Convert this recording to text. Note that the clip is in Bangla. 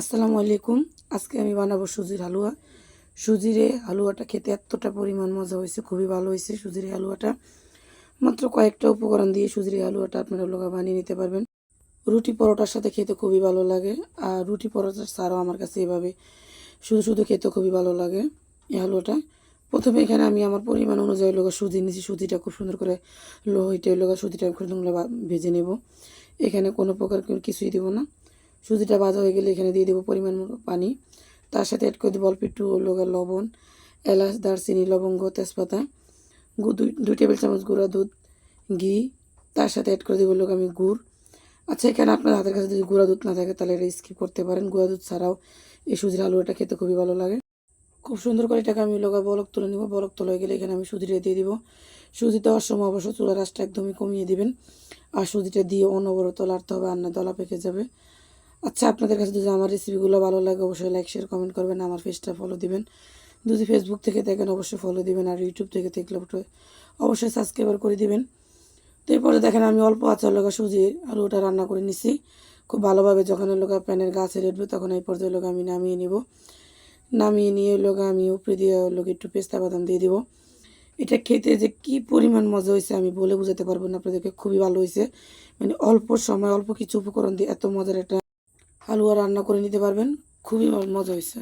আসসালামু আলাইকুম। আজকে আমি বানাবো সুজির হালুয়া। সুজিরে হালুয়াটা খেতে এতটা পরিমাণ মজা হয়েছে, খুবই ভালো হয়েছে সুজির হালুয়াটা। মাত্র কয়েকটা উপকরণ দিয়ে সুজির হালুয়াটা আপনারা লোকা বানিয়ে নিতে পারবেন। রুটি পরোটার সাথে খেতে খুবই ভালো লাগে, আর রুটি পরোটা ছাড়াও আমার কাছে এভাবে শুধু শুধু খেতে খুবই ভালো লাগে এই হালুয়াটা। প্রথমে এখানে আমি আমার পরিমাণ অনুযায়ী লোক সুজি নিয়েছি, সুজিটা খুব সুন্দর করে লোহিটে লোক সুজিটা খুব সুন্দর ভেজে নেব। এখানে কোনো প্রকার কিছুই দেবো না। সুজিটা ভাজা হয়ে গেলে এখানে দিয়ে দেবো পরিমাণ পানি। তার সাথে অ্যাড করে দেবো অল্প একটু লোক লবণ, এলাচ, দারচিনি, লবঙ্গ, তেজপাতা দুই টেবিল চামচ গুঁড়া দুধ, ঘি, তার সাথে অ্যাড করে দেবো লোক আমি গুড়। আচ্ছা এখানে আপনার হাতের কাছে যদি গুঁড়া দুধ না থাকে তাহলে এটা স্কিপ করতে পারেন। গুঁড়া দুধ ছাড়াও এই সুজির আলুটা খেতে খুবই ভালো লাগে। খুব সুন্দর করে এটাকে আমি লোকা বলক তুলে নেব। বলক তোলা গেলে এখানে আমি সুজিটা দিয়ে দিব। সুজি দেওয়ার সময় অবশ্য চুলার রাসটা একদমই কমিয়ে দিবেন। আর সুজিটা দিয়ে অনবরত লাড়তে হবে আর না, দলা পেকে যাবে। আচ্ছা আপনাদের কাছে যদি আমার রেসিপিগুলো ভালো লাগে, অবশ্যই লাইক শেয়ার কমেন্ট করবেন, আমার পেজটা ফলো দিবেন। যদি ফেসবুক থেকে দেখেন, অবশ্যই ফলো দিবেন, আর ইউটিউব থেকে দেখলে অবশ্যই- সাবস্ক্রাইবার করে দিবেন। তো এরপরে দেখেন, আমি অল্প আচার লগা সুজি, আলুটা রান্না করে নিছি। খুব ভালোভাবে যখন লোক প্যানের গাছে রেটবে তখন এই পর্যায়ে লোক আমি নামিয়ে নিব। নামিয়ে নিয়ে লোক আমি উপরে দিয়ে লোক একটু পেস্তা বাদাম দিয়ে দিব। এটা খেতে যে কি পরিমাণ মজা হয়েছে আমি বলে বোঝাতে পারব না, আপনাদেরকে খুবই ভালো হয়েছে মানে অল্প সময়, অল্প কিছু উপকরণ দিয়ে এত মজার একটা হালুয়া রান্না করে নিতে পারবেন। খুবই মজা হয়েছে।